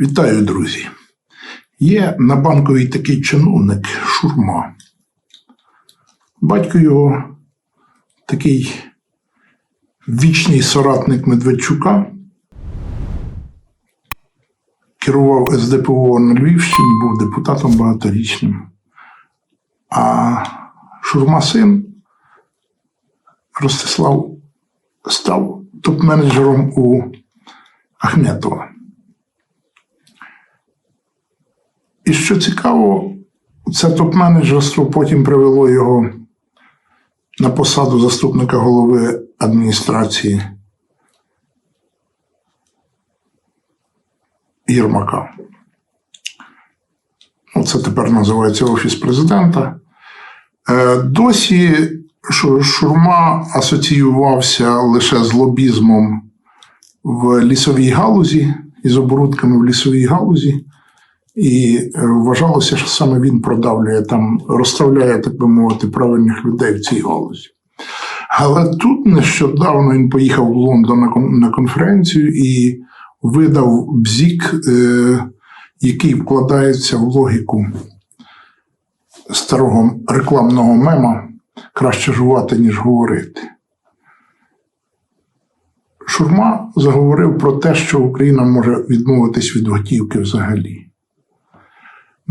Вітаю, друзі. Є на банковій такий чиновник Шурма. Батько його такий вічний соратник Медведчука. Керував СДПО на Львівщині, був депутатом багаторічним. А Шурма син Ростислав став топ-менеджером у Ахметова. І що цікаво, це топ-менеджерство потім привело його на посаду заступника голови адміністрації Єрмака. Ну, Це тепер називається Офіс президента. Е, Досі Шурма асоціювався лише з лобізмом в лісовій галузі і з оборудками в лісовій галузі. І е, вважалося, що саме він продавлює там, розставляє, так би мовити, правильних людей в цій галузі. Але тут нещодавно він поїхав в Лондон на конференцію і видав бзік, е, який вкладається в логіку старого рекламного мема краще жувати, ніж говорити. Шурма заговорив про те, що Україна може відмовитись від готівки взагалі.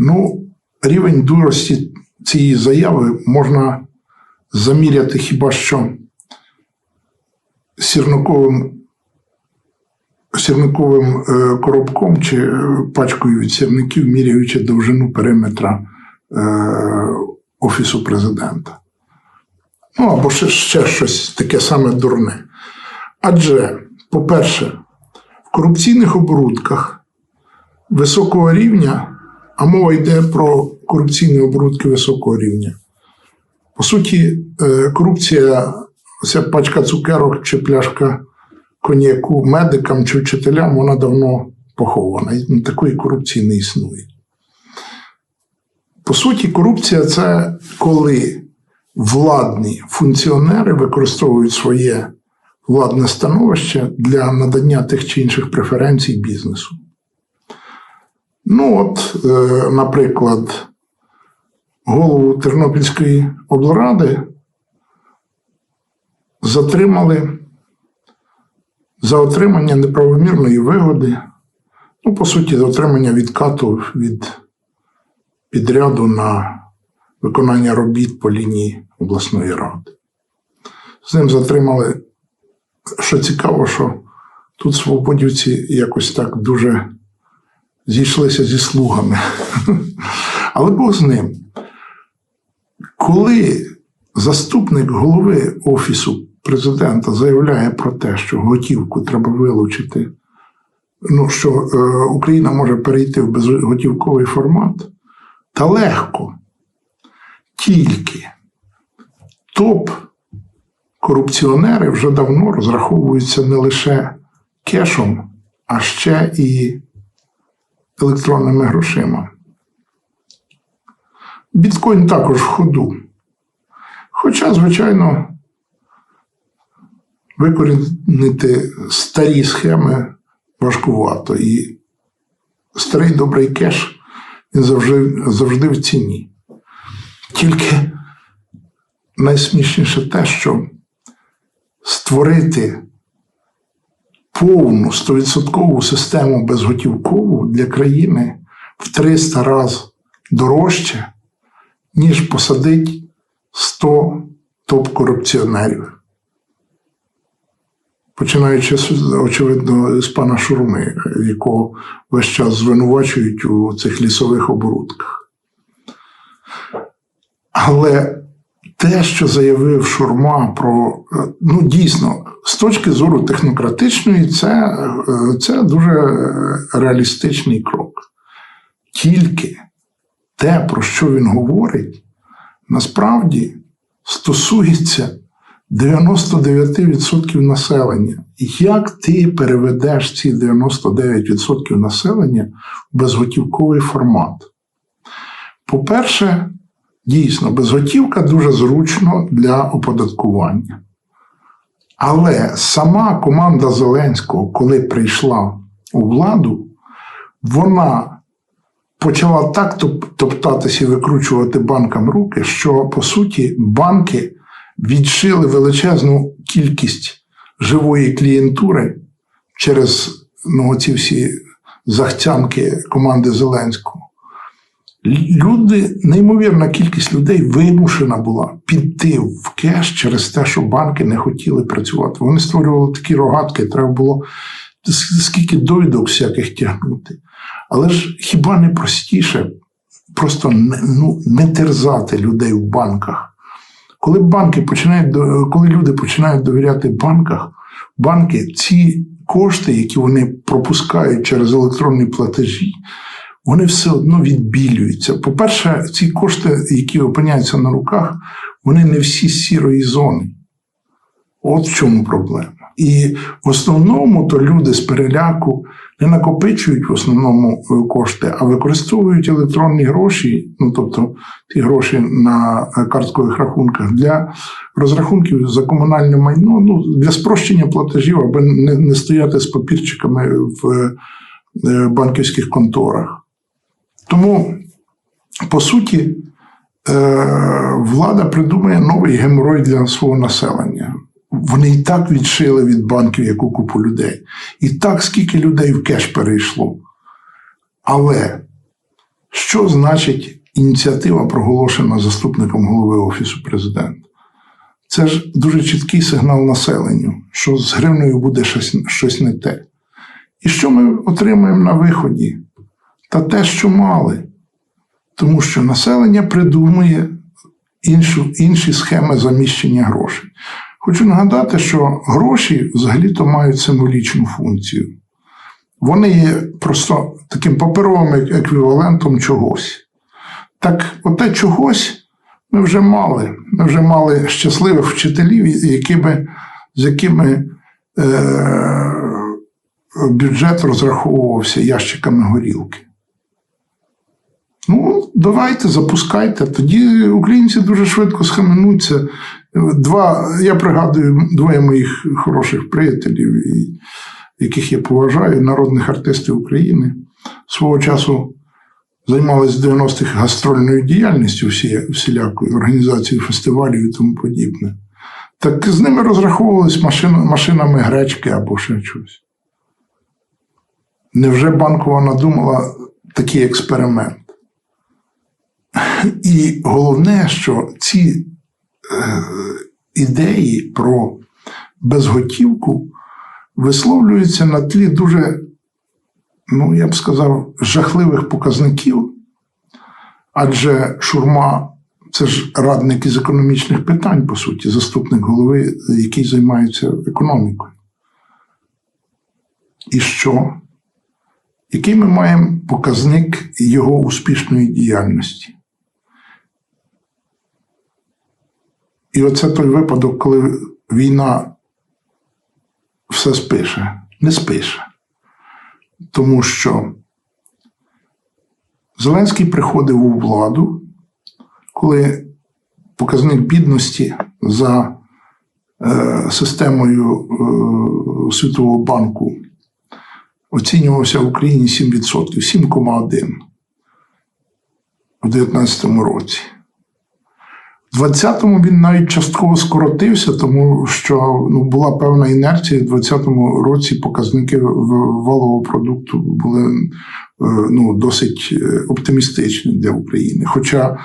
Ну, рівень дурості цієї заяви можна заміряти хіба що сірниковим, сірниковим е, коробком чи е, пачкою від сірників, міряючи довжину периметра е, Офісу президента. Ну, або ще, ще щось таке саме дурне. Адже, по-перше, в корупційних оборудках високого рівня, а мова йде про корупційні оборудки високого рівня. По суті, е, корупція, ця пачка цукерок чи пляшка коньяку медикам чи вчителям, вона давно похована. Такої корупції не існує. По суті, корупція це коли владні функціонери використовують своє владне становище для надання тих чи інших преференцій бізнесу. Ну, от, е, наприклад, голову Тернопільської облради затримали за отримання неправомірної вигоди, ну, по суті, за отримання відкату від підряду на виконання робіт по лінії обласної ради. З ним затримали, що цікаво, що тут свободівці якось так дуже зійшлися зі слугами. Але Бог з ним. Коли заступник голови Офісу президента заявляє про те, що готівку треба вилучити, ну, що е, Україна може перейти в безготівковий формат, та легко. Тільки топ корупціонери вже давно розраховуються не лише кешом, а ще і електронними грошима. Біткоін також в ходу. Хоча, звичайно, викорінити старі схеми важкувато. І старий добрий кеш він завжди, завжди в ціні. Тільки найсмішніше те, що створити повну 100% систему безготівкову для країни в 300 разів дорожче, ніж посадить 100 топ-корупціонерів. Починаючи, очевидно, з пана Шурми, якого весь час звинувачують у цих лісових оборудках. Але те, що заявив Шурма про е, ну дійсно, з точки зору технократичної, це, е, це дуже реалістичний крок. Тільки те, про що він говорить, насправді стосується 99% населення. Як ти переведеш ці 99% населення в безготівковий формат? По-перше, дійсно, безготівка дуже зручно для оподаткування. Але сама команда Зеленського, коли прийшла у владу, вона почала так топтатися і викручувати банкам руки, що по суті банки відшили величезну кількість живої клієнтури через ну, ці всі захтянки команди Зеленського. Люди, неймовірна кількість людей вимушена була піти в кеш через те, що банки не хотіли працювати. Вони створювали такі рогатки, треба було скільки довідок всяких тягнути. Але ж хіба не простіше просто не, ну, не терзати людей в банках? Коли банки починають коли люди починають довіряти банках, банки ці кошти, які вони пропускають через електронні платежі, вони все одно відбілюються. По-перше, ці кошти, які опиняються на руках, вони не всі з сірої зони. От в чому проблема. І в основному то люди з переляку не накопичують в основному е, кошти, а використовують електронні гроші, ну тобто ті гроші на е, карткових рахунках для розрахунків за комунальне майно, ну для спрощення платежів, аби не, не стояти з папірчиками в е, банківських конторах. Тому, по суті, е, влада придумує новий геморой для свого населення. Вони і так відшили від банків яку купу людей. І так скільки людей в кеш перейшло. Але що значить ініціатива, проголошена заступником голови Офісу президента? Це ж дуже чіткий сигнал населенню, що з гривнею буде щось, щось не те. І що ми отримаємо на виході? Та те, що мали. Тому що населення придумує іншу, інші схеми заміщення грошей. Хочу нагадати, що гроші взагалі-то мають символічну функцію. Вони є просто таким паперовим еквівалентом чогось. Так, оте чогось ми вже мали. Ми вже мали щасливих вчителів, якими, з якими е, бюджет розраховувався ящиками горілки. Ну, давайте, запускайте. Тоді українці дуже швидко схаменуться. Два, я пригадую двоє моїх хороших приятелів, яких я поважаю, народних артистів України. Свого часу займалися в 90-х гастрольною діяльністю всі, всілякою, організацією фестивалів і тому подібне. Так з ними розраховувались машин, машинами гречки або ще щось. Невже банкова надумала такий експеримент? І головне, що ці е, ідеї про безготівку висловлюються на тлі дуже, ну я б сказав, жахливих показників, адже Шурма це ж радник із економічних питань, по суті, заступник голови, який займається економікою. І що? Який ми маємо показник його успішної діяльності? І оце той випадок, коли війна все спише, не спише. Тому що Зеленський приходив у владу, коли показник бідності за е, системою е, Світового банку оцінювався в Україні 7%, 7,1% у 2019 році. В 20-му він навіть частково скоротився, тому що ну, була певна інерція. В 20-му році показники валового продукту були е, ну, досить е, оптимістичні для України. Хоча е,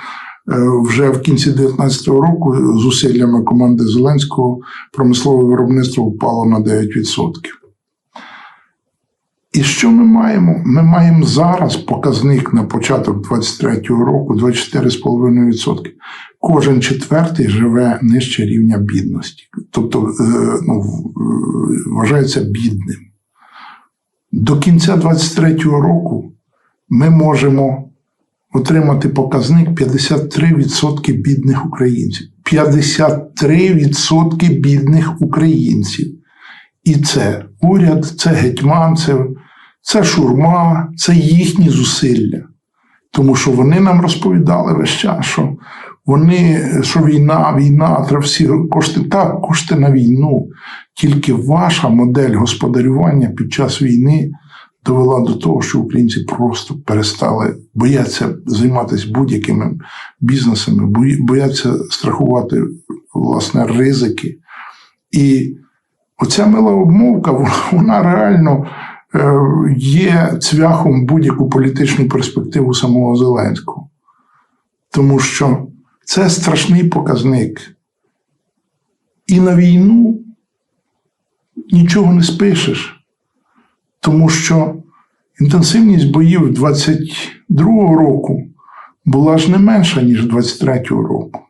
вже в кінці 2019 року зусиллями команди Зеленського промислове виробництво впало на 9%. І що ми маємо? Ми маємо зараз показник на початок 23-го року 24,5%. Кожен четвертий живе нижче рівня бідності, тобто е, ну, е, вважається бідним. До кінця 23-го року ми можемо отримати показник 53% бідних українців. 53% бідних українців. І це уряд, це гетьманцев, це шурма, це їхні зусилля. Тому що вони нам розповідали весь час, що вони, що війна, війна, треба всі кошти. Так, кошти на війну. Тільки ваша модель господарювання під час війни довела до того, що українці просто перестали бояться займатися будь-якими бізнесами, бояться страхувати власне ризики. І оця мила обмовка, вона- реально є цвяхом будь-яку політичну перспективу самого Зеленського. Тому що це страшний показник. І на війну нічого не спишеш, тому що інтенсивність боїв 22-го року була ж не менша, ніж 23-го року.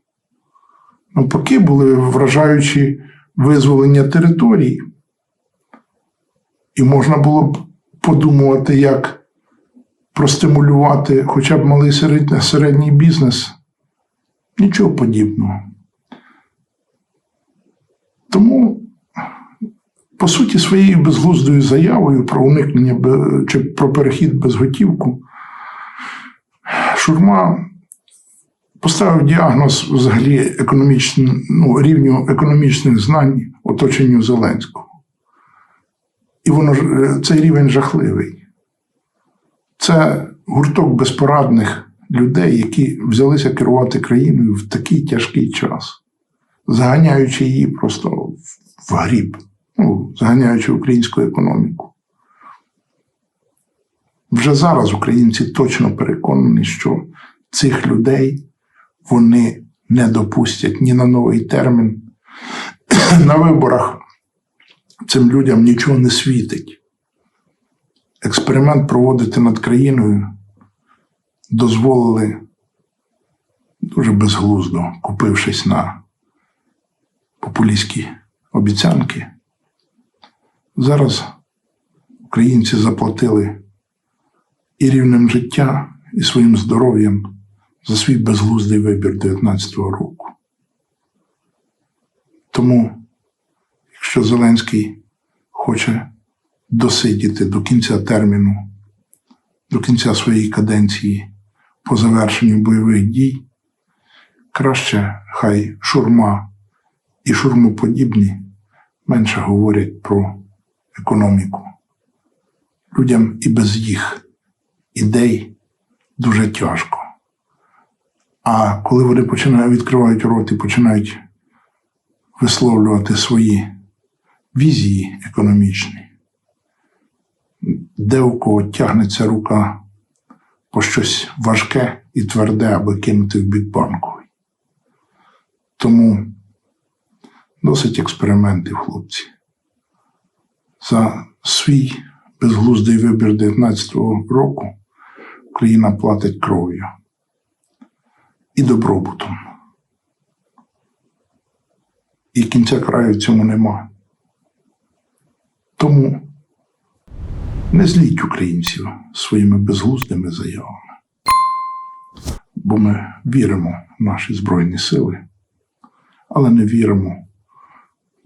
Навпаки, були вражаючі визволення територій. І можна було б подумувати, як простимулювати хоча б малий середній, бізнес. Нічого подібного. Тому, по суті, своєю безглуздою заявою про уникнення чи про перехід без готівку, Шурма поставив діагноз взагалі економічн- ну, рівню економічних знань оточенню Зеленського. І воно е, цей рівень жахливий. Це гурток безпорадних людей, які взялися керувати країною в такий тяжкий час, заганяючи її просто в- гріб, ну, заганяючи українську економіку. Вже зараз українці точно переконані, що цих людей вони не допустять ні на новий термін. На виборах цим людям нічого не світить. Експеримент проводити над країною дозволили дуже безглуздо, купившись на популістські обіцянки. Зараз українці заплатили і рівнем життя, і своїм здоров'ям за свій безглуздий вибір 19-го року. Тому, якщо Зеленський хоче досидіти до кінця терміну, до кінця своєї каденції по завершенню бойових дій, краще хай шурма і шурмоподібні менше говорять про економіку. Людям і без їх ідей дуже тяжко. А коли вони починають відкривають рот і починають висловлювати свої візії економічні, де у кого тягнеться рука по щось важке і тверде, аби кинути в бік банковий. Тому досить експериментів, хлопці. За свій безглуздий вибір 19-го року Україна платить кров'ю і добробутом. І кінця краю цьому нема. Тому не зліть українців своїми безглуздими заявами. Бо ми віримо в наші Збройні Сили, але не віримо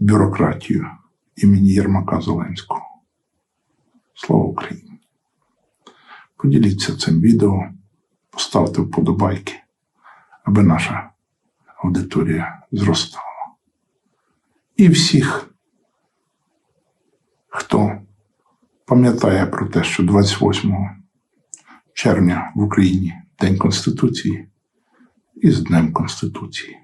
в бюрократію імені Єрмака Зеленського. Слава Україні! Поділіться цим відео, поставте вподобайки, аби наша аудиторія зростала. І всіх, хто пам'ятає про те, що 28 червня в Україні День Конституції і з Днем Конституції.